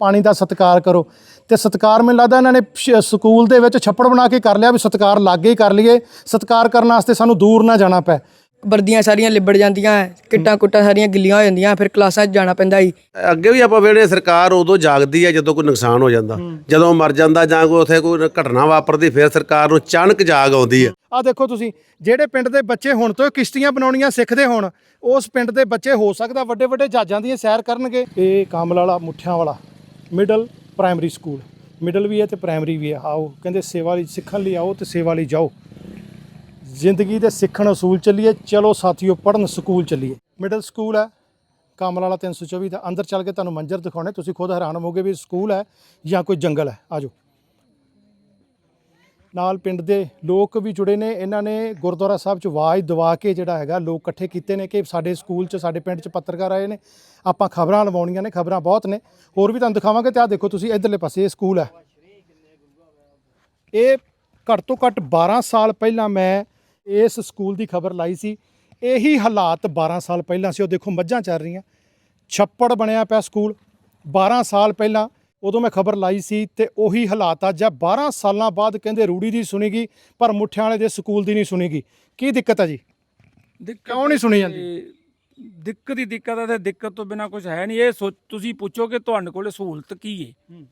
ਪਾਣੀ ਦਾ ਸਤਿਕਾਰ ਕਰੋ। ਤੇ ਸਤਿਕਾਰ ਮੈਨੂੰ ਲੱਗਦਾ ਇਹਨਾਂ ਨੇ ਸਕੂਲ ਦੇ ਵਿੱਚ ਛੱਪੜ ਬਣਾ ਕੇ ਕਰ ਲਿਆ ਵੀ ਸਤਿਕਾਰ ਲਾਗੇ ਹੀ ਕਰ ਲਈਏ। ਸਤਿਕਾਰ ਕਰਨ ਵਾਸਤੇ ਸਾਨੂੰ ਦੂਰ ਨਾ ਜਾਣਾ ਪਏ ਵਰਦੀਆਂ ਸਾਰੀਆਂ ਲਿਬੜ ਜਾਂਦੀਆਂ ਕਿੱਟਾਂ ਕੁੱਟਾਂ ਸਾਰੀਆਂ ਗਿੱਲੀਆਂ ਹੋ ਜਾਂਦੀਆਂ ਫਿਰ ਕਲਾਸਾਂ 'ਚ ਜਾਣਾ ਪੈਂਦਾ ਜੀ। ਅੱਗੇ ਵੀ ਆਪਾਂ ਵੇਲੇ ਸਰਕਾਰ ਉਦੋਂ ਜਾਗਦੀ ਹੈ ਜਦੋਂ ਕੋਈ ਨੁਕਸਾਨ ਹੋ ਜਾਂਦਾ। ਜਦੋਂ ਮਰ ਜਾਂਦਾ ਜਾਂ ਕੋਈ ਉੱਥੇ ਕੋਈ ਘਟਨਾ ਵਾਪਰਦੀ ਫਿਰ ਸਰਕਾਰ ਨੂੰ ਅਚਾਨਕ ਜਾਗ ਆਉਂਦੀ ਹੈ ਆ ਦੇਖੋ ਤੁਸੀਂ ਜਿਹੜੇ ਪਿੰਡ ਦੇ ਬੱਚੇ ਹੁਣ ਤੋਂ ਕਿਸ਼ਤੀਆਂ ਬਣਾਉਣੀਆਂ ਸਿੱਖਦੇ ਹੋਣ ਉਸ ਪਿੰਡ ਦੇ ਬੱਚੇ ਹੋ ਸਕਦਾ ਵੱਡੇ ਵੱਡੇ ਜਹਾਜ਼ਾਂ ਦੀਆਂ ਸੈਰ ਕਰਨਗੇ। ਇਹ ਕਾਮਲ ਵਾਲਾ ਮੁੱਠਿਆਂ ਵਾਲਾ। ਮਿਡਲ ਪ੍ਰਾਇਮਰੀ ਸਕੂਲ ਮਿਡਲ ਵੀ ਹੈ ਤੇ ਪ੍ਰਾਇਮਰੀ ਵੀ ਹੈ। ਆਓ, ਕਹਿੰਦੇ ਸੇਵਾ ਲਈ, ਸਿੱਖਣ ਲਈ ਆਓ ਤੇ ਸੇਵਾ ਲਈ ਜਾਓ। ਜ਼ਿੰਦਗੀ ਦੇ ਸਿੱਖਣ ਅਸੂਲ ਚੱਲੀਏ। ਚਲੋ ਸਾਥੀਓ ਪੜਨ ਸਕੂਲ ਚੱਲੀਏ। ਮਿਡਲ ਸਕੂਲ ਹੈ। ਕਾਮਲ ਵਾਲਾ 324 ਦਾ ਅੰਦਰ ਚੱਲ ਕੇ ਤੁਹਾਨੂੰ ਮੰਜ਼ਰ ਦਿਖਾਉਣੇ। ਤੁਸੀਂ ਖੁਦ ਹੈਰਾਨ ਹੋਵੋਗੇ ਵੀ ਸਕੂਲ ਹੈ ਜਾਂ ਕੋਈ ਜੰਗਲ ਹੈ। ਆਜੋ ਨਾਲ ਪਿੰਡ ਦੇ ਲੋਕ ਵੀ ਜੁੜੇ ਨੇ। ਇਹਨਾਂ ਨੇ ਗੁਰਦੁਆਰਾ ਸਾਹਿਬ ਚ ਆਵਾਜ਼ ਦਵਾ ਕੇ ਜਿਹੜਾ ਹੈਗਾ, ਲੋਕ ਇਕੱਠੇ ਕੀਤੇ ਨੇ ਕਿ ਸਾਡੇ ਸਕੂਲ ਚ, ਸਾਡੇ ਪਿੰਡ ਚ ਪੱਤਰਕਾਰ ਆਏ ਨੇ। ਆਪਾਂ ਖਬਰਾਂ ਲਵਾਉਣੀਆਂ ਨੇ, ਖਬਰਾਂ ਬਹੁਤ ਨੇ। ਹੋਰ ਵੀ ਤੁਹਾਨੂੰ ਦਿਖਾਵਾਂਗੇ ਤੇ ਆਹ ਦੇਖੋ ਤੁਸੀਂ, ਇਧਰਲੇ ਪਾਸੇ ਇਹ ਸਕੂਲ ਹੈ। ਇਹ ਘੱਟ ਤੋਂ ਘੱਟ 12 ਸਾਲ ਪਹਿਲਾਂ ਮੈਂ ਇਸ ਸਕੂਲ ਦੀ ਖਬਰ ਲਾਈ ਸੀ। ਇਹੀ ਹਾਲਾਤ 12 ਸਾਲ ਪਹਿਲਾਂ ਸੀ। ਉਹ ਦੇਖੋ ਮੱਝਾਂ ਚੱਲ ਰਹੀਆਂ। ਛੱਪੜ ਬਣਿਆ ਪਿਆ ਸਕੂਲ। 12 ਸਾਲ ਪਹਿਲਾਂ ਉਦੋਂ ਮੈਂ ਖਬਰ ਲਾਈ ਸੀ ਤੇ ਉਹੀ ਹਾਲਾਤ ਅੱਜ ਆ 12 ਸਾਲਾਂ ਬਾਅਦ ਕਹਿੰਦੇ ਰੂੜੀ ਦੀ ਸੁਣੀਗੀ ਪਰ ਮੁੱਠਿਆਂ ਵਾਲੇ ਦੇ ਸਕੂਲ ਦੀ ਨਹੀਂ ਸੁਣੀਗੀ। ਕੀ ਦਿੱਕਤ ਹੈ ਜੀ? ਕਿਉਂ ਨਹੀਂ ਸੁਣੀ ਜਾਂਦੀ? ਦਿੱਕਤ ਹੀ ਦਿੱਕਤ ਹੈ ਤੇ ਦਿੱਕਤ ਤੋਂ ਬਿਨਾ ਕੁਝ ਹੈ ਨਹੀਂ। ਇਹ ਸੋਚ ਤੁਸੀਂ ਪੁੱਛੋ ਕਿ ਤੁਹਾਡੇ ਕੋਲ ਸਹੂਲਤ ਕੀ ਹੈ।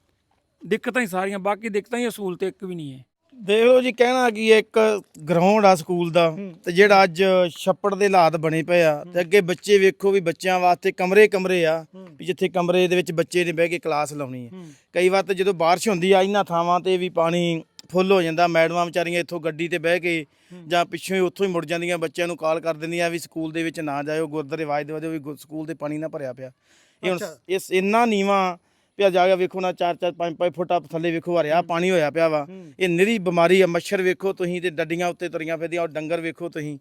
ਦਿੱਕਤਾਂ ਹੀ ਸਾਰੀਆਂ ਬਾਕੀ ਦਿੱਕਤਾਂ ਹੀ ਸਹੂਲਤ ਇੱਕ ਵੀ ਨਹੀਂ ਹੈ ਦੇਖ ਲਓ ਜੀ ਕਹਿਣਾ ਕੀ ਹੈ ਇੱਕ ਗਰਾਊਂਡ ਆ ਸਕੂਲ ਦਾ ਤੇ ਜਿਹੜਾ ਅੱਜ ਛੱਪੜ ਦੇ ਹਾਲਾਤ ਬਣੇ ਪਏ ਆ ਤੇ ਅੱਗੇ ਬੱਚੇ ਵੇਖੋ ਵੀ ਬੱਚਿਆਂ ਵਾਸਤੇ ਕਮਰੇ ਕਮਰੇ ਆ ਵੀ ਜਿੱਥੇ ਕਮਰੇ ਦੇ ਵਿੱਚ ਬੱਚੇ ਨੇ ਬਹਿ ਕੇ ਕਲਾਸ ਲਾਉਣੀ ਹੈ। ਕਈ ਵਾਰ ਤਾਂ ਜਦੋਂ ਬਾਰਿਸ਼ ਹੁੰਦੀ ਆ ਇਹਨਾਂ ਥਾਵਾਂ ਤੇ ਵੀ ਪਾਣੀ ਫੁੱਲ ਹੋ ਜਾਂਦਾ ਮੈਡਮਾਂ ਵਿਚਾਰੀਆਂ ਇੱਥੋਂ ਗੱਡੀ ਤੇ ਬਹਿ ਕੇ ਜਾਂ ਪਿੱਛੋਂ ਹੀ ਉੱਥੋਂ ਹੀ ਮੁੜ ਜਾਂਦੀਆਂ ਬੱਚਿਆਂ ਨੂੰ ਕਾਲ ਕਰ ਦਿੰਦੀਆਂ ਵੀ ਸਕੂਲ ਦੇ ਵਿੱਚ ਨਾ ਜਾਇਓ ਗੁਰਦੁਆਰੇ ਆਵਾਜ਼ ਦੇ ਵਜੇ ਵੀ ਸਕੂਲ ਦੇ ਪਾਣੀ ਨਾ ਭਰਿਆ ਪਿਆ। ਇਹ ਹੁਣ ਇਸ ਇੰਨਾ ਨੀਵਾ ਪਿਆ ਜਾ ਕੇ ਵੇਖੋ ਨਾ 4 4 5 5 ਫੁੱਟ ਆਪ ਥੱਲੇ ਵੇਖੋ ਹਰਿਆ ਪਾਣੀ ਹੋਇਆ ਪਿਆ ਵਾ। ਇਹ ਨਿਰੀ ਬਿਮਾਰੀ ਆ ਮੱਛਰ ਵੇਖੋ ਤੁਸੀਂ ਤੇ ਡੱਡੀਆਂ ਉੱਤੇ ਤੁਰੀਆਂ ਫਿਰਦੀਆਂ ਔਰ ਡੰਗਰ ਵੇਖੋ ਤੁਸੀਂ।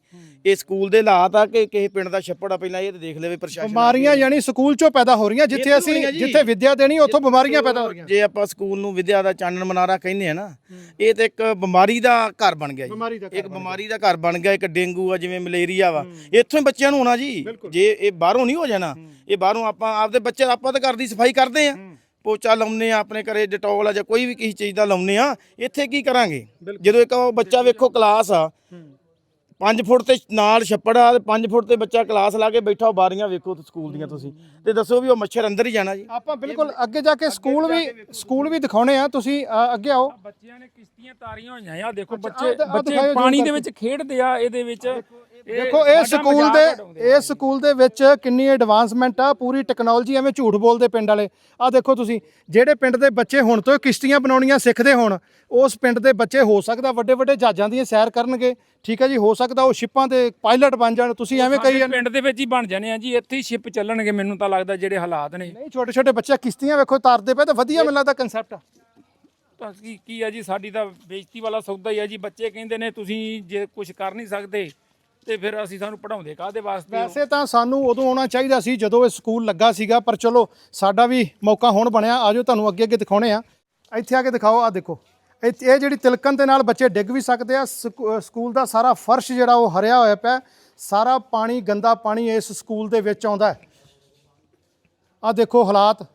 ਇਹ ਸਕੂਲ ਦੇ ਹਾਲਾਤ ਆ ਕਿ ਕਿਸੇ ਪਿੰਡ ਦਾ ਛੱਪੜ ਆ ਪਹਿਲਾਂ ਇਹ ਤੇ ਦੇਖ ਲਵੇ ਪ੍ਰਸ਼ਾਸਨ ਬਿਮਾਰੀਆਂ ਯਾਨੀ ਸਕੂਲ ਚੋਂ ਪੈਦਾ ਹੋ ਰਹੀਆਂ ਜਿੱਥੇ ਅਸੀਂ। ਜਿੱਥੇ ਵਿੱਦਿਆ ਦੇਣੀ ਉੱਥੋਂ ਬਿਮਾਰੀਆਂ ਪੈਦਾ ਹੋ ਰਹੀਆਂ। ਜੇ ਆਪਾਂ ਸਕੂਲ ਨੂੰ ਵਿਦਿਆ ਦਾ ਚਾਨਣ ਮਨਾਰਾ ਕਹਿੰਦੇ ਆ ਨਾ ਇਹ ਤੇ ਇੱਕ ਬਿਮਾਰੀ ਦਾ ਘਰ ਬਣ ਗਿਆ ਜੀ। ਇੱਕ ਬਿਮਾਰੀ ਦਾ ਘਰ ਬਣ ਗਿਆ ਇੱਕ ਡੇਂਗੂ ਆ ਜਿਵੇਂ ਮਲੇਰੀਆ ਵਾ। ਇੱਥੋਂ ਹੀ ਬੱਚਿਆਂ ਨੂੰ ਹੋਣਾ ਜੀ। ਜੇ ਇਹ ਬਾਹਰੋਂ ਨਹੀਂ ਹੋ ਜਾਣਾ ਇਹ ਬਾਹਰੋਂ ਆਪਾਂ ਆਪਦੇ ਬੱਚੇ ਆਪਾਂ ਤਾਂ ਘਰ ਦੀ ਸਫ਼ਾਈ ਕਰਦੇ ਆ। ਪੋਚਾ ਲਾਉਨੇ ਆ ਆਪਣੇ ਘਰੇ ਡਟੋਲ ਆ ਜਾਂ ਕੋਈ ਵੀ ਕਿਸੇ ਚੀਜ਼ ਦਾ ਲਾਉਨੇ ਆ ਇੱਥੇ ਕੀ ਕਰਾਂਗੇ? ਜਦੋਂ ਇੱਕ ਉਹ ਬੱਚਾ ਵੇਖੋ ਕਲਾਸ ਆ 5 ਫੁੱਟ ਤੇ ਨਾਲ ਛੱਪੜ ਆ ਤੇ 5 ਫੁੱਟ ਤੇ ਬੱਚਾ ਕਲਾਸ ਲਾ ਕੇ ਬੈਠਾ ਉਹ ਬਾਰੀਆਂ ਵੇਖੋ ਤੇ ਸਕੂਲ ਦੀਆਂ ਤੁਸੀਂ। ਤੇ ਦੱਸੋ ਵੀ ਉਹ ਮੱਛਰ ਅੰਦਰ ਹੀ ਜਾਣਾ ਜੀ। ਆਪਾਂ ਬਿਲਕੁਲ ਅੱਗੇ ਜਾ ਕੇ ਸਕੂਲ ਵੀ ਸਕੂਲ ਵੀ ਦਿਖਾਉਣੇ ਆ ਤੁਸੀਂ ਅੱਗੇ ਆਓ। ਬੱਚਿਆਂ ਨੇ ਕਿਸ਼ਤੀਆਂ ਤਾਰੀਆਂ ਹੋਈਆਂ ਆ ਦੇਖੋ ਬੱਚੇ ਬੱਚੇ ਪਾਣੀ ਦੇ ਵਿੱਚ ਖੇਡਦੇ ਆ ਇਹਦੇ ਵਿੱਚ। ਦੇਖੋ ਇਹ ਸਕੂਲ ਦੇ ਇਹ ਸਕੂਲ ਦੇ ਵਿੱਚ ਕਿੰਨੀ ਐਡਵਾਂਸਮੈਂਟ ਆ ਪੂਰੀ ਟੈਕਨੋਲੋਜੀ ਐਵੇਂ ਝੂਠ ਬੋਲਦੇ ਪਿੰਡ ਵਾਲੇ। ਆ ਦੇਖੋ ਤੁਸੀਂ ਜਿਹੜੇ ਪਿੰਡ ਦੇ ਬੱਚੇ ਹੁਣ ਤੋਂ ਕਿਸ਼ਤੀਆਂ ਬਣਾਉਣੀਆਂ ਸਿੱਖਦੇ ਹੋਣ ਉਸ ਪਿੰਡ ਦੇ ਬੱਚੇ ਹੋ ਸਕਦਾ ਵੱਡੇ ਵੱਡੇ ਜਹਾਜ਼ਾਂ ਦੀਆਂ ਸੈਰ ਕਰਨਗੇ। ਠੀਕ ਹੈ ਜੀ ਹੋ ਸਕਦਾ ਉਹ ਸ਼ਿਪਾਂ ਦੇ ਪਾਇਲਟ ਬਣ ਜਾਣ ਤੁਸੀਂ ਐਵੇਂ ਕਹੀ ਜਾਂਦੇ ਪਿੰਡ ਦੇ ਵਿੱਚ ਹੀ ਬਣ ਜਾਣੇ ਆ ਜੀ ਇੱਥੇ ਹੀ ਸ਼ਿਪ ਚੱਲਣਗੇ ਮੈਨੂੰ ਤਾਂ ਲੱਗਦਾ ਜਿਹੜੇ ਹਾਲਾਤ ਨੇ। ਨਹੀਂ ਛੋਟੇ ਛੋਟੇ ਬੱਚੇ ਕਿਸ਼ਤੀਆਂ ਵੇਖੋ ਤਾਰਦੇ ਪਏ ਤਾਂ ਵਧੀਆ ਮੈਨੂੰ ਲੱਗਦਾ ਕਨਸੈਪਟ ਆ। ਤਾਂ ਕੀ ਕੀ ਆ ਜੀ ਸਾਡੀ ਤਾਂ ਬੇਇੱਜ਼ਤੀ ਵਾਲਾ ਸੌਦਾ ਹੀ ਆ ਜੀ ਬੱਚੇ ਕਹਿੰਦੇ ਨੇ ਤੁਸੀਂ ਜੇ ਕੁਝ ਕਰ ਨਹੀਂ ਸਕਦੇ ਤੇ ਫਿਰ ਅਸੀਂ ਸਾਨੂੰ ਪੜਾਉਂਦੇ ਕਾਹਦੇ ਵਾਸਤੇ ਹੋ? ਵੈਸੇ ਤਾਂ ਸਾਨੂੰ ਉਦੋਂ ਆਉਣਾ ਚਾਹੀਦਾ ਸੀ ਜਦੋਂ ਇਹ ਸਕੂਲ ਲੱਗਾ ਸੀਗਾ ਪਰ ਚਲੋ ਸਾਡਾ ਵੀ ਮੌਕਾ ਹੁਣ ਬਣਿਆ ਆਜੋ ਤੁਹਾਨੂੰ ਅੱਗੇ ਅੱਗੇ ਦਿਖਾਉਣੇ ਆ। ਇੱਥੇ ਆ ਕੇ ਦਿਖਾਓ ਆ ਦੇਖੋ। ਇੱਥੇ ਇਹ ਜਿਹੜੀ ਤਿਲਕਣ ਦੇ ਨਾਲ ਬੱਚੇ ਡਿੱਗ ਵੀ ਸਕਦੇ ਆ ਸਕੂ- ਅ, ਸਕੂਲ ਦਾ ਸਾਰਾ ਫਰਸ਼ ਜਿਹੜਾ ਉਹ ਹਰਿਆ ਹੋਇਆ ਪਿਆ ਸਾਰਾ ਪਾਣੀ ਗੰਦਾ ਪਾਣੀ ਇਸ ਸਕੂਲ ਦੇ ਵਿੱਚ ਆਉਂਦਾ ਹੈ। ਆ ਦੇਖੋ ਹਾਲਾਤ।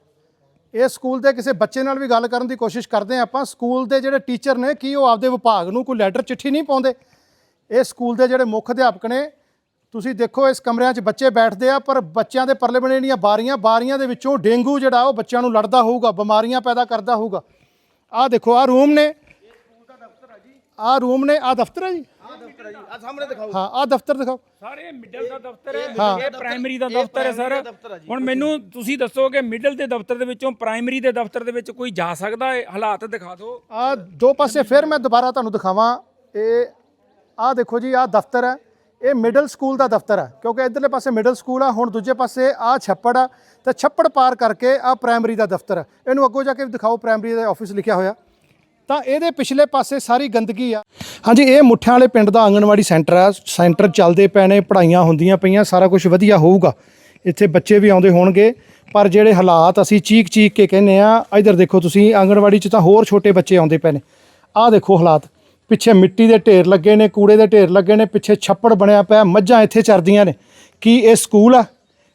ਇਹ ਸਕੂਲ ਦੇ ਕਿਸੇ ਬੱਚੇ ਨਾਲ ਵੀ ਗੱਲ ਕਰਨ ਦੀ ਕੋਸ਼ਿਸ਼ ਕਰਦੇ ਹਾਂ ਆਪਾਂ ਸਕੂਲ ਦੇ ਜਿਹੜੇ ਟੀਚਰ ਨੇ ਕੀ ਉਹ ਆਪਦੇ ਵਿਭਾਗ ਨੂੰ ਕੋਈ ਲੈਟਰ ਚਿੱਠੀ ਨਹੀਂ ਪਾਉਂਦੇ? ਇਹ ਸਕੂਲ ਦੇ ਜਿਹੜੇ ਮੁੱਖ ਅਧਿਆਪਕ ਨੇ ਤੁਸੀਂ ਦੇਖੋ ਇਸ ਕਮਰਿਆਂ 'ਚ ਬੱਚੇ ਬੈਠਦੇ ਆ ਪਰ ਬੱਚਿਆਂ ਦੇ ਪਰਲੇ ਬਣੇ ਜਿਹੜੀਆਂ ਬਾਰੀਆਂ ਬਾਰੀਆਂ ਦੇ ਵਿੱਚੋਂ ਡੇਂਗੂ ਜਿਹੜਾ ਉਹ ਬੱਚਿਆਂ ਨੂੰ ਲੜਦਾ ਹੋਊਗਾ ਬਿਮਾਰੀਆਂ ਪੈਦਾ ਕਰਦਾ ਹੋਊਗਾ। ਆਹ ਦੇਖੋ ਆਹ ਰੂਮ ਨੇ। ਆਹ ਰੂਮ ਨੇ ਆਹ ਦਫ਼ਤਰ ਹੈ ਜੀ। ਆ ਸਾਹਮਣੇ ਦਿਖਾਓ ਹਾਂ ਆਹ ਦਫ਼ਤਰ ਦਿਖਾਓ। ਸਾਰੇ ਮਿਡਲ ਦਾ ਦਫ਼ਤਰ ਹੈ ਇਹ ਪ੍ਰਾਇਮਰੀ ਦਾ ਦਫ਼ਤਰ ਹੈ ਸਰ। ਹੁਣ ਮੈਨੂੰ ਤੁਸੀਂ ਦੱਸੋ ਕਿ ਮਿਡਲ ਦੇ ਦਫ਼ਤਰ ਦੇ ਵਿੱਚੋਂ ਪ੍ਰਾਇਮਰੀ ਦੇ ਦਫ਼ਤਰ ਦੇ ਵਿੱਚ ਕੋਈ ਜਾ ਸਕਦਾ ਹੈ? ਹਾਲਾਤ ਦਿਖਾ ਦਿਓ। ਆ ਦੋ ਪਾਸੇ ਫਿਰ ਮੈਂ ਦੁਬਾਰਾ ਤੁਹਾਨੂੰ ਦਿਖਾਵਾਂ। ਇਹ ਆਹ ਦੇਖੋ ਜੀ, ਆਹ ਦਫ਼ਤਰ ਹੈ। ਇਹ ਮਿਡਲ ਸਕੂਲ ਦਾ ਦਫ਼ਤਰ ਹੈ, ਕਿਉਂਕਿ ਇਧਰਲੇ ਪਾਸੇ ਮਿਡਲ ਸਕੂਲ ਆ, ਹੁਣ ਦੂਜੇ ਪਾਸੇ ਆ ਛੱਪੜ ਆ। ਤੇ ਛੱਪੜ ਪਾਰ ਕਰਕੇ ਆ ਪ੍ਰਾਇਮਰੀ ਦਾ ਦਫ਼ਤਰ ਹੈ। ਇਹਨੂੰ ਅੱਗੋਂ ਜਾ ਕੇ ਦਿਖਾਓ ਪ੍ਰਾਇਮਰੀ ਦਾ ਆਫਿਸ ਲਿਖਿਆ ਹੋਇਆ। ਤਾਂ ਇਹਦੇ ਪਿਛਲੇ ਪਾਸੇ ਸਾਰੀ ਗੰਦਗੀ ਆ। ਹਾਂਜੀ, ਇਹ ਮੁੱਠਿਆਂ ਵਾਲੇ ਪਿੰਡ ਦਾ ਆਂਗਣਵਾੜੀ ਸੈਂਟਰ ਆ। ਸੈਂਟਰ ਚੱਲਦੇ ਪਏ ਨੇ, ਪੜ੍ਹਾਈਆਂ ਹੁੰਦੀਆਂ ਪਈਆਂ, ਸਾਰਾ ਕੁਝ ਵਧੀਆ ਹੋਊਗਾ। ਇੱਥੇ ਬੱਚੇ ਵੀ ਆਉਂਦੇ ਹੋਣਗੇ। ਪਰ ਜਿਹੜੇ ਹਾਲਾਤ ਅਸੀਂ ਚੀਕ ਚੀਕ ਕੇ ਕਹਿੰਨੇ ਆ, ਇਧਰ ਦੇਖੋ ਤੁਸੀਂ, ਆਂਗਣਵਾੜੀ 'ਚ ਤਾਂ ਹੋਰ ਛੋਟੇ ਬੱਚੇ ਆਉਂਦੇ ਪਏ ਨੇ। ਆਹ ਦੇਖੋ ਹਾਲਾਤ। ਪਿੱਛੇ ਮਿੱਟੀ ਦੇ ਢੇਰ ਲੱਗੇ ਨੇ, ਕੂੜੇ ਦੇ ਢੇਰ ਲੱਗੇ ਨੇ, ਪਿੱਛੇ ਛੱਪੜ ਬਣਿਆ ਪਿਆ, ਮੱਝਾਂ ਇੱਥੇ ਚਰਦੀਆਂ ਨੇ। ਕੀ ਇਹ ਸਕੂਲ ਆ?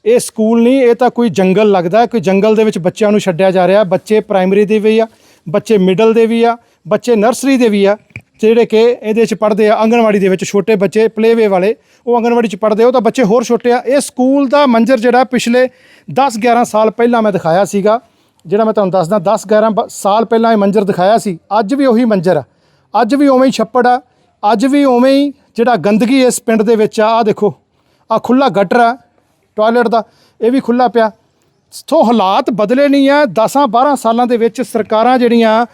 ਇਹ ਸਕੂਲ ਨਹੀਂ, ਇਹ ਤਾਂ ਕੋਈ ਜੰਗਲ ਲੱਗਦਾ ਕੋਈ ਜੰਗਲ ਦੇ ਵਿੱਚ ਬੱਚਿਆਂ ਨੂੰ ਛੱਡਿਆ ਜਾ ਰਿਹਾ। ਬੱਚੇ ਪ੍ਰਾਇਮਰੀ ਦੇ ਵੀ ਆ, ਬੱਚੇ ਮਿਡਲ ਦੇ ਵੀ ਆ, ਬੱਚੇ ਨਰਸਰੀ ਦੇ ਵੀ ਆ, ਜਿਹੜੇ ਕਿ ਇਹਦੇ ਚ ਪੜ੍ਹਦੇ ਆ, ਆਂਗਣਵਾੜੀ ਦੇ ਵਿੱਚ ਛੋਟੇ ਬੱਚੇ, ਪਲੇਵੇ ਵਾਲੇ, ਉਹ ਆਂਗਣਵਾੜੀ ਚ ਪੜ੍ਹਦੇ ਉਹ ਤਾਂ ਬੱਚੇ ਹੋਰ ਛੋਟੇ ਆ। ਇਹ ਸਕੂਲ ਦਾ ਮੰਜ਼ਰ ਜਿਹੜਾ ਪਿਛਲੇ 10 11 ਸਾਲ ਪਹਿਲਾਂ ਮੈਂ ਦਿਖਾਇਆ ਸੀਗਾ, ਜਿਹੜਾ ਮੈਂ ਤੁਹਾਨੂੰ ਦੱਸਦਾ 10 11 ਬ- ਸਾਲ ਪਹਿਲਾਂ ਇਹ ਮੰਜ਼ਰ ਦਿਖਾਇਆ ਸੀ, ਅੱਜ ਵੀ ਉਹੀ ਮੰਜ਼ਰ ਆ। ਅੱਜ ਵੀ ਉਵੇਂ ਹੀ ਛੱਪੜ ਆ, ਅੱਜ ਵੀ ਉਵੇਂ ਹੀ ਜਿਹੜਾ ਗੰਦਗੀ ਇਸ ਪਿੰਡ ਦੇ ਵਿੱਚ ਆ ਆ ਦੇਖੋ ਆ ਖੁੱਲਾ ਗਟਰ ਆ ਟਾਇਲਟ ਦਾ, ਇਹ ਵੀ ਖੁੱਲਾ ਪਿਆ। ਸੋ ਹਾਲਾਤ ਬਦਲੇ ਨਹੀਂ ਆ 10 12 ਸਾਲਾਂ ਦੇ ਵਿੱਚ ਸਰਕਾਰਾਂ ਜਿਹੜੀਆਂ,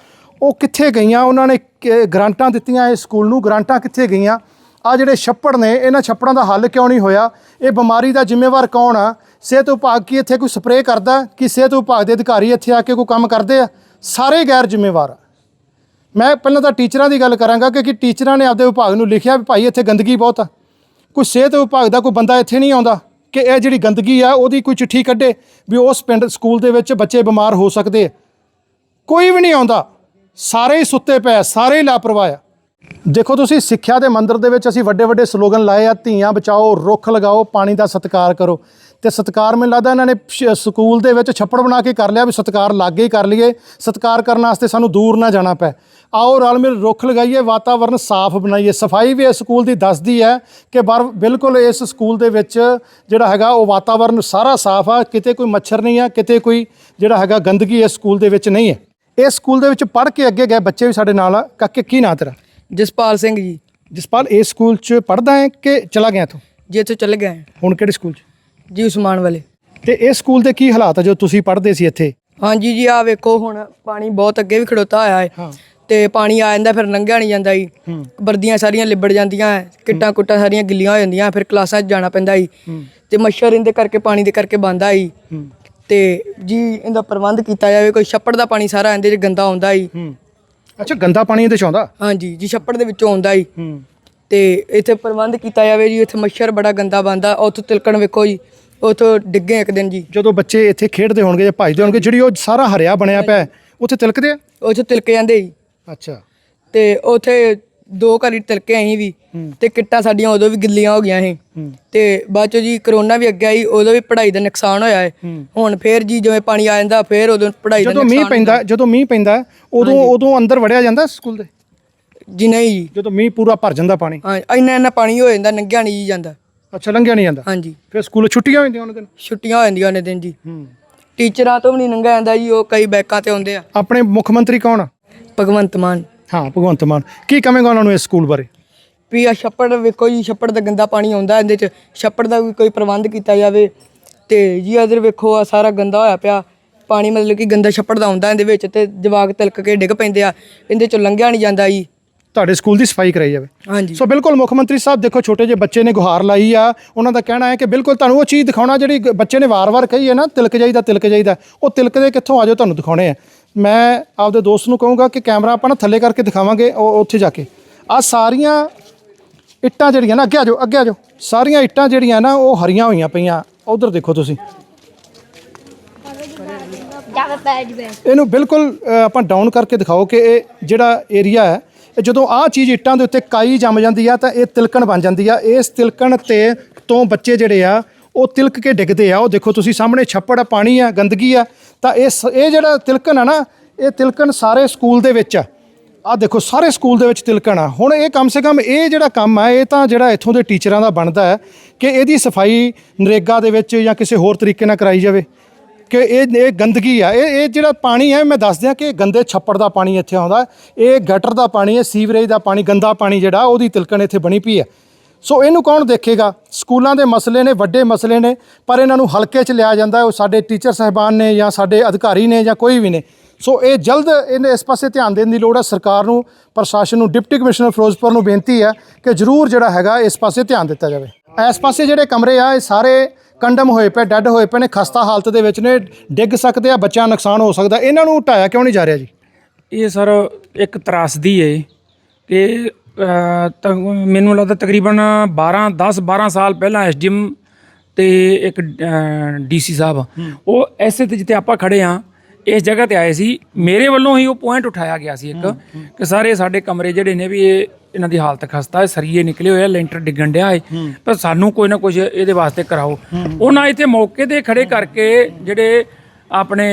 ਉਹ ਕਿੱਥੇ ਗਈਆਂ? ਉਹਨਾਂ ਨੇ ਕਿ- ਗ੍ਰਾਂਟਾਂ ਦਿੱਤੀਆਂ ਇਸ ਸਕੂਲ ਨੂੰ, ਗ੍ਰਾਂਟਾਂ ਕਿੱਥੇ ਗਈਆਂ? ਆ ਜਿਹੜੇ ਛੱਪੜ ਨੇ, ਇਹਨਾਂ ਛੱਪੜਾਂ ਦਾ ਹੱਲ ਕਿਉਂ ਨਹੀਂ ਹੋਇਆ? ਇਹ ਬਿਮਾਰੀ ਦਾ ਜ਼ਿੰਮੇਵਾਰ ਕੌਣ ਆ? ਸਿਹਤ ਵਿਭਾਗ ਕੀ ਇੱਥੇ ਕੋਈ ਸਪਰੇਅ ਕਰਦਾ? ਕਿ ਸਿਹਤ ਵਿਭਾਗ ਦੇ ਅਧਿਕਾਰੀ ਇੱਥੇ ਆ ਕੇ ਕੋਈ ਕੰਮ ਕਰਦੇ ਆ? ਸਾਰੇ ਗੈਰ ਜ਼ਿੰਮੇਵਾਰ ਆ। ਮੈਂ ਪਹਿਲਾਂ ਤਾਂ ਟੀਚਰਾਂ ਦੀ ਗੱਲ ਕਰਾਂਗਾ ਕਿ ਟੀਚਰਾਂ ਨੇ ਆਪਦੇ ਵਿਭਾਗ ਨੂੰ ਲਿਖਿਆ ਵੀ ਭਾਈ ਇੱਥੇ ਗੰਦਗੀ ਬਹੁਤ ਆ। ਕੋਈ ਸਿਹਤ ਵਿਭਾਗ ਦਾ ਕੋਈ ਬੰਦਾ ਇੱਥੇ ਨਹੀਂ ਆਉਂਦਾ ਕਿ ਇਹ ਜਿਹੜੀ ਗੰਦਗੀ ਆ ਉਹਦੀ ਕੋਈ ਚਿੱਠੀ ਕੱਢੇ ਵੀ ਉਸ ਪਿੰਡ, ਸਕੂਲ ਦੇ ਵਿੱਚ ਬੱਚੇ ਬਿਮਾਰ ਹੋ ਸਕਦੇ ਆ। ਕੋਈ ਵੀ ਨਹੀਂ ਆਉਂਦਾ। ਸਾਰੇ ਹੀ ਸੁੱਤੇ ਪਏ ਸਾਰੇ ਹੀ ਲਾਪਰਵਾਹ ਆ। ਦੇਖੋ ਤੁਸੀਂ ਸਿੱਖਿਆ ਦੇ ਮੰਦਰ ਦੇ ਵਿੱਚ ਅਸੀਂ ਵੱਡੇ ਵੱਡੇ ਸਲੋਗਨ ਲਾਏ ਆ, ਧੀਆਂ ਬਚਾਓ, ਰੁੱਖ ਲਗਾਓ, ਪਾਣੀ ਦਾ ਸਤਿਕਾਰ ਕਰੋ। ਤੇ ਸਤਿਕਾਰ ਮੈਨੂੰ ਲੱਗਦਾ ਇਹਨਾਂ ਨੇ ਸ਼- ਸਕੂਲ ਦੇ ਵਿੱਚ ਛੱਪੜ ਬਣਾ ਕੇ ਕਰ ਲਿਆ ਵੀ ਸਤਿਕਾਰ ਲਾਗੇ ਹੀ ਕਰ ਲਈਏ। ਸਤਿਕਾਰ ਕਰਨ ਵਾਸਤੇ ਸਾਨੂੰ ਦੂਰ ਨਾ ਜਾਣਾ ਪਏ ਆਓ ਰਲ ਮਿਲ ਰੁੱਖ ਲਗਾਈਏ ਵਾਤਾਵਰਨ ਸਾਫ਼ ਬਣਾਈਏ। ਸਫ਼ਾਈ ਵੀ ਇਸ ਸਕੂਲ ਦੀ ਦੱਸਦੀ ਹੈ ਕਿ ਬਾਰ ਬਿਲਕੁਲ ਇਸ ਸਕੂਲ ਦੇ ਵਿੱਚ ਜਿਹੜਾ ਹੈਗਾ ਉਹ ਵਾਤਾਵਰਨ ਸਾਰਾ ਸਾਫ਼ ਆ ਕਿਤੇ ਕੋਈ ਮੱਛਰ ਨਹੀਂ ਆ ਕਿਤੇ ਕੋਈ ਜਿਹੜਾ ਹੈਗਾ ਗੰਦਗੀ ਇਸ ਸਕੂਲ ਦੇ ਵਿੱਚ ਨਹੀਂ ਹੈ। ਇਸ ਸਕੂਲ ਦੇ ਵਿੱਚ ਪੜ੍ਹ ਕੇ ਅੱਗੇ ਗਏ ਬੱਚੇ ਵੀ ਸਾਡੇ ਨਾਲ ਆ। ਕਾਕੇ ਕੀ ਨਾਂ ਤੇਰਾ? ਜਸਪਾਲ ਸਿੰਘ ਜੀ। ਜਸਪਾਲ ਇਸ ਸਕੂਲ 'ਚ ਪੜ੍ਹਦਾ ਹੈ ਕਿ ਚਲਾ ਗਿਆ ਤੂੰ ਜੀ ਇੱਥੋਂ ਚੱਲ ਗਏ ਹੁਣ ਕਿਹੜੇ ਸਕੂਲ 'ਚ? ਜੀ ਉਸਮਾਨ ਵਾਲੇ। ਤੇ ਇਸ ਸਕੂਲ ਦੇ ਕੀ ਹਾਲਾਤ ਆ ਜੋ ਤੁਸੀਂ ਪੜ੍ਹਦੇ ਸੀ ਇੱਥੇ? ਹਾਂਜੀ ਜੀ ਆ ਵੇਖੋ ਹੁਣ ਪਾਣੀ ਬਹੁਤ ਅੱਗੇ ਵੀ ਖੜੋਤਾ ਹੋਇਆ ਹੈ। ਹਾਂ। ਤੇ ਪਾਣੀ ਆ ਜਾਂਦਾ ਫਿਰ ਲੰਘਿਆ ਨਹੀਂ ਜਾਂਦਾ ਜੀ। ਵਰਦੀਆਂ ਸਾਰੀਆਂ ਲਿਬੜ ਜਾਂਦੀਆਂ ਕਿੱਟਾਂ ਕੁੱਟਾਂ ਸਾਰੀਆਂ ਗਿੱਲੀਆਂ ਹੋ ਜਾਂਦੀਆਂ ਫਿਰ ਕਲਾਸਾਂ 'ਚ ਜਾਣਾ ਪੈਂਦਾ ਜੀ। ਤੇ ਮੱਛਰ ਇਹਦੇ ਕਰਕੇ ਪਾਣੀ ਦੇ ਕਰਕੇ ਬੰਦ ਆਈ ਤੇ ਜੀ ਇਹਦਾ ਪ੍ਰਬੰਧ ਕੀਤਾ ਜਾਵੇ ਕੋਈ ਛੱਪੜ ਦਾ ਪਾਣੀ ਸਾਰਾ ਇਹਦੇ 'ਚ ਗੰਦਾ ਆਉਂਦਾ ਜੀ। ਅੱਛਾ ਗੰਦਾ ਪਾਣੀ ਇਹਦੇ 'ਚ ਆਉਂਦਾ? ਹਾਂਜੀ ਜੀ ਛੱਪੜ ਦੇ ਵਿੱਚੋਂ ਆਉਂਦਾ ਜੀ। ਤੇ ਇੱਥੇ ਪ੍ਰਬੰਧ ਕੀਤਾ ਜਾਵੇ ਜੀ ਇੱਥੇ ਮੱਛਰ ਬੜਾ ਗੰਦਾ ਬੰਦਾ ਉੱਥੋਂ ਤਿਲਕਣ ਵੇਖੋ ਜੀ ਉੱਥੋਂ ਡਿੱਗੇ ਇੱਕ ਦਿਨ ਜੀ। ਜਦੋਂ ਬੱਚੇ ਇੱਥੇ ਖੇਡਦੇ ਹੋਣਗੇ ਜਾਂ ਭੱਜਦੇ ਹੋਣਗੇ ਜਿਹੜੀ ਉਹ ਸਾਰਾ ਹਰਿਆ ਬਣਿਆ ਪਿਆ ਉੱਥੇ ਤਿਲਕਦੇ ਆ? ਉੱਥੋਂ ਤਿਲਕ ਜਾਂਦੇ ਜੀ। ਅੱਛਾ। ਤੇ ਉੱਥੇ ਦੋ ਘਰੀ ਤਿਲਕੇ ਅਸੀਂ ਵੀ ਤੇ ਕਿੱਟਾਂ ਸਾਡੀਆਂ ਉਦੋਂ ਵੀ ਗਿੱਲੀਆਂ ਹੋ ਗਈਆਂ ਸੀ। ਤੇ ਬਾਅਦ ਚੋਂ ਜੀ ਕਰੋਨਾ ਵੀ ਅੱਗੇ ਆਈ ਉਦੋਂ ਵੀ ਪੜ੍ਹਾਈ ਦਾ ਨੁਕਸਾਨ ਹੋਇਆ ਹੈ। ਹੁਣ ਫੇਰ ਜੀ ਜਿਵੇਂ ਪਾਣੀ ਆ ਜਾਂਦਾ ਫੇਰ ਉਦੋਂ ਪੜ੍ਹਾਈ ਦਾ ਜਦੋਂ ਮੀਂਹ ਪੈਂਦਾ ਜਦੋਂ ਮੀਂਹ ਪੈਂਦਾ ਉਦੋਂ ਉਦੋਂ ਅੰਦਰ ਵੜਿਆ ਜਾਂਦਾ ਸਕੂਲ ਦੇ? ਜੀ ਨਹੀਂ ਜੀ। ਜਦੋਂ ਮੀਂਹ ਪੂਰਾ ਭਰ ਜਾਂਦਾ ਪਾਣੀ? ਹਾਂ ਇੰਨਾ ਇੰਨਾ ਪਾਣੀ ਹੋ ਜਾਂਦਾ ਨੰਗਿਆ ਨਹੀਂ ਜੀ ਜਾਂਦਾ। ਅੱਛਾ ਲੰਘਿਆ ਨਹੀਂ ਜਾਂਦਾ? ਹਾਂਜੀ। ਫਿਰ ਸਕੂਲ ਛੁੱਟੀਆਂ ਹੋ ਜਾਂਦੀਆਂ ਉਹਨਾਂ ਦਿਨ? ਛੁੱਟੀਆਂ ਹੋ ਜਾਂਦੀਆਂ ਉਹਨੇ ਦਿਨ ਜੀ। ਹੂੰ। ਟੀਚਰਾਂ ਤੋਂ ਵੀ ਨਹੀਂ ਨੰਗਾ ਜਾਂਦਾ ਜੀ ਉਹ ਕਈ ਬੈਕਾਂ ਤੇ ਆਉਂਦੇ ਆ। ਆਪਣੇ ਮੁੱਖ ਮੰਤਰੀ ਕੌਣ ਆ? ਭਗਵੰਤ ਮਾਨ। ਹਾਂ ਭਗਵੰਤ ਮਾਨ। ਕੀ ਕਹੇਗਾ ਉਹਨਾਂ ਨੂੰ ਇਸ ਸਕੂਲ ਬਾਰੇ? ਵੀ ਆ ਛੱਪੜ ਵੇਖੋ ਜੀ ਛੱਪੜ ਦਾ ਗੰਦਾ ਪਾਣੀ ਆਉਂਦਾ ਇਹਦੇ ਚ ਛੱਪੜ ਦਾ ਵੀ ਕੋਈ ਪ੍ਰਬੰਧ ਕੀਤਾ ਜਾਵੇ। ਤੇ ਜੀ ਇਧਰ ਵੇਖੋ ਆ ਸਾਰਾ ਗੰਦਾ ਹੋਇਆ ਪਿਆ। ਪਾਣੀ ਮਤਲਬ ਕਿ ਗੰਦਾ ਛੱਪੜ ਦਾ ਆਉਂਦਾ ਇਹਦੇ ਵਿੱਚ ਤੇ ਜਵਾਕ ਤਿਲਕ ਕੇ ਡਿੱਗ ਪੈਂਦੇ ਆ। ਇਹਦੇ ਚੋਂ ਲੰਘਿਆ ਨਹੀਂ ਜਾਂਦਾ ਜੀ। ਤੁਹਾਡੇ ਸਕੂਲ ਦੀ ਸਫ਼ਾਈ ਕਰਾਈ ਜਾਵੇ। ਹਾਂਜੀ। ਸੋ ਬਿਲਕੁਲ ਮੁੱਖ ਮੰਤਰੀ ਸਾਹਿਬ ਦੇਖੋ ਛੋਟੇ ਜਿਹੇ ਬੱਚੇ ਨੇ ਗੁਹਾਰ ਲਾਈ ਆ। ਉਹਨਾਂ ਦਾ ਕਹਿਣਾ ਹੈ ਕਿ ਬਿਲਕੁਲ ਤੁਹਾਨੂੰ ਉਹ ਚੀਜ਼ ਦਿਖਾਉਣਾ ਜਿਹੜੀ ਬੱਚੇ ਨੇ ਵਾਰ-ਵਾਰ ਕਹੀ ਹੈ ਨਾ ਤਿਲਕ ਜਾਈਦਾ ਤਿਲਕ ਜਾਈਦਾ। ਉਹ ਤਿਲਕਦੇ ਕਿੱਥੋਂ ਆਜੋ ਤੁਹਾਨੂੰ ਦਿਖਾਉਣੇ ਆ। ਮੈਂ ਆਪਦੇ ਦੋਸਤ ਨੂੰ ਕਹੂੰਗਾ ਕਿ ਕੈਮਰਾ ਆਪਾਂ ਨਾ ਥੱਲੇ ਕਰਕੇ ਦਿਖਾਵਾਂਗੇ ਉਹ ਉੱਥੇ ਜਾ ਕੇ। ਆ ਸਾਰੀਆਂ ਇੱਟਾਂ ਜਿਹੜੀਆਂ ਨਾ ਅੱਗੇ ਆਜੋ ਅੱਗੇ ਆਜੋ ਸਾਰੀਆਂ ਇੱਟਾਂ ਜਿਹੜੀਆਂ ਨਾ ਉਹ ਹਰੀਆਂ ਹੋਈਆਂ ਪਈਆਂ। ਉਧਰ ਦੇਖੋ ਤੁਸੀਂ। ਇਹਨੂੰ ਬਿਲਕੁਲ ਆਪਾਂ ਡਾਊਨ ਕਰਕੇ ਦਿਖਾਓ ਕਿ ਇਹ ਜਿਹੜਾ ਏਰੀਆ ਹੈ ਇਹ ਜਦੋਂ ਆਹ ਚੀਜ਼ ਇੱਟਾਂ ਦੇ ਉੱਤੇ ਕਾਈ ਜੰਮ ਜਾਂਦੀ ਆ ਤਾਂ ਇਹ ਤਿਲਕਣ ਬਣ ਜਾਂਦੀ ਆ। ਇਸ ਤਿਲਕਣ ਤੇ ਤੋਂ ਬੱਚੇ ਜਿਹੜੇ ਆ ਉਹ ਤਿਲਕ ਕੇ ਡਿੱਗਦੇ ਆ। ਉਹ ਦੇਖੋ ਤੁਸੀਂ ਸਾਹਮਣੇ ਛੱਪੜ ਆ, ਪਾਣੀ ਆ, ਗੰਦਗੀ ਆ। ਤਾਂ ਇਹ ਸ- ਇਹ ਜਿਹੜਾ ਤਿਲਕਣ ਆ ਨਾ, ਇਹ ਤਿਲਕਣ ਸਾਰੇ ਸਕੂਲ ਦੇ ਵਿੱਚ ਆ। ਆ ਦੇਖੋ, ਸਾਰੇ ਸਕੂਲ ਦੇ ਵਿੱਚ ਤਿਲਕਣ ਆ। ਹੁਣ ਇਹ ਕਮ ਸੇ ਕਮ ਇਹ ਜਿਹੜਾ ਕੰਮ ਆ, ਇਹ ਤਾਂ ਜਿਹੜਾ ਇੱਥੋਂ ਦੇ ਟੀਚਰਾਂ ਦਾ ਬਣਦਾ ਹੈ ਕਿ ਇਹਦੀ ਸਫ਼ਾਈ ਨਰੇਗਾ ਦੇ ਵਿੱਚ ਜਾਂ ਕਿਸੇ ਹੋਰ ਤਰੀਕੇ ਨਾਲ ਕਰਾਈ ਜਾਵੇ। ਕਿ ਇਹ ਇਹ ਗੰਦਗੀ ਆ। ਇਹ ਇਹ ਜਿਹੜਾ ਪਾਣੀ ਹੈ ਮੈਂ ਦੱਸ ਦਿਆਂ ਕਿ ਗੰਦੇ ਛੱਪੜ ਦਾ ਪਾਣੀ ਇੱਥੇ ਆਉਂਦਾ। ਇਹ ਗਟਰ ਦਾ ਪਾਣੀ ਹੈ ਸੀਵਰੇਜ ਦਾ ਪਾਣੀ, ਗੰਦਾ ਪਾਣੀ ਜਿਹੜਾ, ਉਹਦੀ ਤਿਲਕਣ ਇੱਥੇ ਬਣੀ ਪਈ ਹੈ ਸੋ ਇਹਨੂੰ ਕੌਣ ਦੇਖੇਗਾ? ਸਕੂਲਾਂ ਦੇ ਮਸਲੇ ਨੇ, ਵੱਡੇ ਮਸਲੇ ਨੇ, ਪਰ ਇਹਨਾਂ ਨੂੰ ਹਲਕੇ 'ਚ ਲਿਆ ਜਾਂਦਾ ਉਹ ਸਾਡੇ ਟੀਚਰ ਸਹਿਬਾਨ ਨੇ ਜਾਂ ਸਾਡੇ ਅਧਿਕਾਰੀ ਨੇ ਜਾਂ ਕੋਈ ਵੀ ਨੇ। ਸੋ ਇਹ ਜਲਦ ਇਹਨੇ ਇਸ ਪਾਸੇ ਧਿਆਨ ਦੇਣ ਦੀ ਲੋੜ ਹੈ। ਸਰਕਾਰ ਨੂੰ, ਪ੍ਰਸ਼ਾਸਨ ਨੂੰ, ਡਿਪਟੀ ਕਮਿਸ਼ਨਰ ਫਿਰੋਜ਼ਪੁਰ ਨੂੰ ਬੇਨਤੀ ਹੈ ਕਿ ਜ਼ਰੂਰ ਜਿਹੜਾ ਹੈਗਾ ਇਸ ਪਾਸੇ ਧਿਆਨ ਦਿੱਤਾ ਜਾਵੇ। ਇਸ ਪਾਸੇ ਜਿਹੜੇ ਕਮਰੇ ਆ, ਇਹ ਸਾਰੇ ਕੰਡਮ ਹੋਏ ਪਏ, ਡੈੱਡ ਹੋਏ ਪਏ ਨੇ, ਖਸਤਾ ਹਾਲਤ ਦੇ ਵਿੱਚ ਨੇ, ਡਿੱਗ ਸਕਦੇ ਆ, ਬੱਚਿਆਂ ਦਾ ਨੁਕਸਾਨ ਹੋ ਸਕਦਾ। ਇਹਨਾਂ ਨੂੰ ਢਾਇਆ ਕਿਉਂ ਨਹੀਂ ਜਾ ਰਿਹਾ ਜੀ? ਇਹ ਸਰ ਇੱਕ ਤਰਾਸਦੀ ਹੈ ਕਿ ਤਾਂ ਮੈਨੂੰ ਲੱਗਦਾ ਤਕਰੀਬਨ 12 10 12 ਸਾਲ ਪਹਿਲਾਂ ਐਸਡੀਐਮ ਤੇ ਇੱਕ ਡੀਸੀ ਸਾਹਿਬ। ਉਹ ਐਸੇ ਤੇ ਜਿੱਥੇ ਆਪਾਂ ਖੜੇ ਆ ਇਸ ਜਗ੍ਹਾ ਤੇ ਆਏ ਸੀ। ਮੇਰੇ ਵੱਲੋਂ ਹੀ ਉਹ ਪੁਆਇੰਟ ਉਠਾਇਆ ਗਿਆ ਸੀ ਇੱਕ ਕਿ ਸਾਰੇ ਸਾਡੇ ਕਮਰੇ ਜਿਹੜੇ ਨੇ ਵੀ ਇਹ ਇਹਨਾਂ ਦੀ ਹਾਲਤ ਖਸਤਾ ਹੈ ਸਰੀਏ ਨਿਕਲੇ ਹੋਏ ਆ ਲੈਂਟਰ ਡਿੱਗਣ ਡਿਆ ਹੈ। ਪਰ ਸਾਨੂੰ ਕੋਈ ਨਾ ਕੁਝ ਇਹਦੇ ਵਾਸਤੇ ਕਰਾਓ। ਉਹਨਾਂ ਇੱਥੇ ਮੌਕੇ ਤੇ ਖੜੇ ਕਰਕੇ ਜਿਹੜੇ ਆਪਣੇ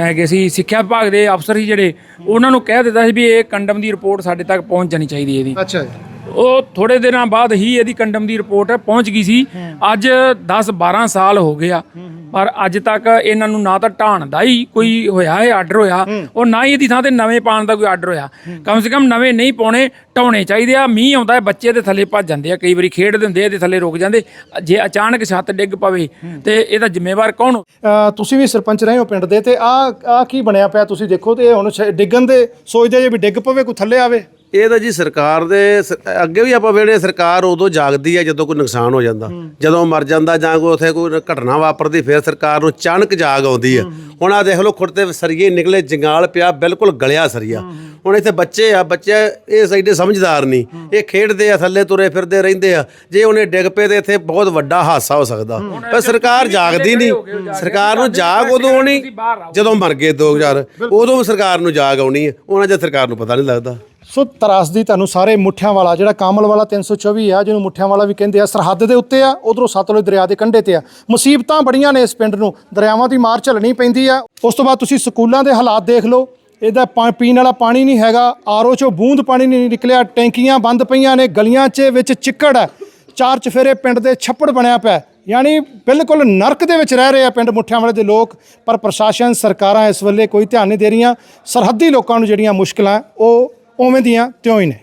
ਹੈਗੇ ਸੀ ਸਿੱਖਿਆ ਵਿਭਾਗ ਦੇ ਅਫਸਰ ਸੀ ਜਿਹੜੇ ਉਹਨਾਂ ਨੂੰ ਕਹਿ ਦਿੱਤਾ ਸੀ ਵੀ ਇਹ ਕੰਡਮ ਦੀ ਰਿਪੋਰਟ ਸਾਡੇ ਤੱਕ ਪਹੁੰਚ ਜਾਣੀ ਚਾਹੀਦੀ ਹੈ ਇਹਦੀ। ਅੱਛਾ ਉਹ ਥੋੜੇ ਦਿਨਾਂ ਬਾਅਦ ਹੀ ਇਹਦੀ ਕੰਡਮ ਦੀ ਰਿਪੋਰਟ ਪਹੁੰਚ ਗਈ ਸੀ। ਅੱਜ 10 12 ਸਾਲ ਹੋ ਗਏ ਆ। ਪਰ ਅੱਜ ਤੱਕ ਇਹਨਾਂ ਨੂੰ ਨਾ ਤਾਂ ਢਾਣ ਦਾ ਹੀ ਕੋਈ ਹੋਇਆ ਹੈ ਆਰਡਰ ਹੋਇਆ ਔਰ ਨਾ ਹੀ ਇਹਦੀ ਥਾਂ ਤੇ ਨਵੇਂ ਪਾਉਣ ਦਾ ਕੋਈ ਆਰਡਰ ਹੋਇਆ। ਕਮ ਸੇ ਕਮ ਨਵੇਂ ਨਹੀਂ ਪਾਉਣੇ ਢਾਉਣੇ ਚਾਹੀਦੇ ਆ। ਮੀਂਹ ਆਉਂਦਾ ਹੈ ਬੱਚੇ ਦੇ ਥੱਲੇ ਭੱਜ ਜਾਂਦੇ ਆ ਕਈ ਵਾਰੀ ਖੇਡਦੇ ਹੁੰਦੇ ਆ ਇਹਦੇ ਥੱਲੇ ਰੁਕ ਜਾਂਦੇ। ਜੇ ਅਚਾਨਕ ਛੱਤ ਡਿੱਗ ਪਵੇ ਤੇ ਇਹਦਾ ਜ਼ਿੰਮੇਵਾਰ ਕੌਣ ਤੁਸੀਂ ਵੀ ਸਰਪੰਚ ਰਹੇ ਹੋ ਪਿੰਡ ਦੇ ਤੇ ਆ ਆ ਕੀ ਬਣਿਆ ਪਿਆ ਤੁਸੀਂ ਦੇਖੋ ਤੇ ਹੁਣ ਡਿੱਗਣ ਦੇ ਸੋਚਦੇ ਜੇ ਵੀ ਡਿੱਗ ਪਵੇ ਕੋਈ ਥੱਲੇ ਆਵੇ। ਇਹ ਤਾਂ ਜੀ ਸਰਕਾਰ ਦੇ ਸ- ਅੱਗੇ ਵੀ ਆਪਾਂ ਹਾਂ, ਸਰਕਾਰ ਉਦੋਂ ਜਾਗਦੀ ਹੈ ਜਦੋਂ ਕੋਈ ਨੁਕਸਾਨ ਹੋ ਜਾਂਦਾ। ਜਦੋਂ ਮਰ ਜਾਂਦਾ ਜਾਂ ਕੋਈ ਉਥੇ ਕੋਈ ਘਟਨਾ ਵਾਪਰਦੀ ਫਿਰ ਸਰਕਾਰ ਨੂੰ ਅਚਾਨਕ ਜਾਗ ਆਉਂਦੀ ਹੈ ਹੁਣ ਆ ਦੇਖ ਲਓ ਖੁੱਡ ਤੇ ਸਰੀਏ ਨਿਕਲੇ ਜੰਗਾਲ ਪਿਆ ਬਿਲਕੁਲ ਗਲਿਆ ਸਰੀਆ। ਹੁਣ ਇੱਥੇ ਬੱਚੇ ਆ ਬੱਚੇ ਇਹ ਸਾਈਡੇ ਸਮਝਦਾਰ ਨਹੀਂ। ਇਹ ਖੇਡਦੇ ਆ ਥੱਲੇ ਤੁਰੇ ਫਿਰਦੇ ਰਹਿੰਦੇ ਆ। ਜੇ ਉਹਨੇ ਡਿੱਗ ਪਏ ਤੇ ਇੱਥੇ ਬਹੁਤ ਵੱਡਾ ਹਾਦਸਾ ਹੋ ਸਕਦਾ। ਪਰ ਸਰਕਾਰ ਜਾਗਦੀ ਨਹੀਂ। ਸਰਕਾਰ ਨੂੰ ਜਾਗ ਉਦੋਂ ਆਉਣੀ ਜਦੋਂ ਮਰ ਗਏ 2000 ਉਦੋਂ ਸਰਕਾਰ ਨੂੰ ਜਾਗ ਆਉਣੀ ਹੈ ਉਹਨਾਂ ਜੇ ਸਰਕਾਰ ਨੂੰ ਪਤਾ ਨਹੀਂ ਲੱਗਦਾ। ਸੋ ਤਰਾਸਦੀ ਤੁਹਾਨੂੰ ਸਾਰੇ ਮੁੱਠਿਆਂ ਵਾਲਾ, ਜਿਹੜਾ ਕਾਮਲ ਵਾਲਾ 324 ਆ, ਜਿਹਨੂੰ ਮੁੱਠਿਆਂ ਵਾਲਾ ਵੀ ਕਹਿੰਦੇ ਆ, ਸਰਹੱਦ ਦੇ ਉੱਤੇ ਆ, ਉਧਰੋਂ ਸਤਲੁਜ ਦਰਿਆ ਦੇ ਕੰਢੇ ਤੇ ਆ। ਮੁਸੀਬਤਾਂ ਬੜੀਆਂ ਨੇ ਇਸ ਪਿੰਡ ਨੂੰ, ਦਰਿਆਵਾਂ ਦੀ ਮਾਰ ਝੱਲਣੀ ਪੈਂਦੀ ਆ। ਉਸ ਤੋਂ ਬਾਅਦ ਤੁਸੀਂ ਸਕੂਲਾਂ ਦੇ ਹਾਲਾਤ ਦੇਖ ਲਓ, ਇਹਦਾ ਪਾ- ਪੀਣ ਵਾਲਾ ਪਾਣੀ ਨਹੀਂ ਹੈਗਾ ਆਰਓ ਚੋਂ ਬੂੰਦ ਪਾਣੀ ਨਹੀਂ ਨਿਕਲਿਆ, ਟੈਂਕੀਆਂ ਬੰਦ ਪਈਆਂ ਨੇ, ਗਲੀਆਂ 'ਚ ਵਿੱਚ ਚਿੱਕੜ ਹੈ ਚਾਰ ਚਫੇਰੇ ਪਿੰਡ ਦੇ ਛੱਪੜ ਬਣਿਆ ਪਿਆ। ਯਾਨੀ ਬਿਲਕੁਲ ਨਰਕ ਦੇ ਵਿੱਚ ਰਹਿ ਰਹੇ ਆ ਪਿੰਡ ਮੁੱਠਿਆਂ ਵਾਲੇ ਦੇ ਲੋਕ, ਪਰ ਪ੍ਰਸ਼ਾਸਨ, ਸਰਕਾਰਾਂ ਇਸ ਵੇਲੇ ਕੋਈ ਧਿਆਨ ਨਹੀਂ ਦੇ ਰਹੀਆਂ। ਸਰਹੱਦੀ ਲੋਕਾਂ ਨੂੰ ਜਿਹੜੀਆਂ ਮੁਸ਼ਕਲਾਂ, ਉਹ ਉਵੇਂ ਦੀਆਂ ਤਿਉਂ ਹੀ ਨੇ।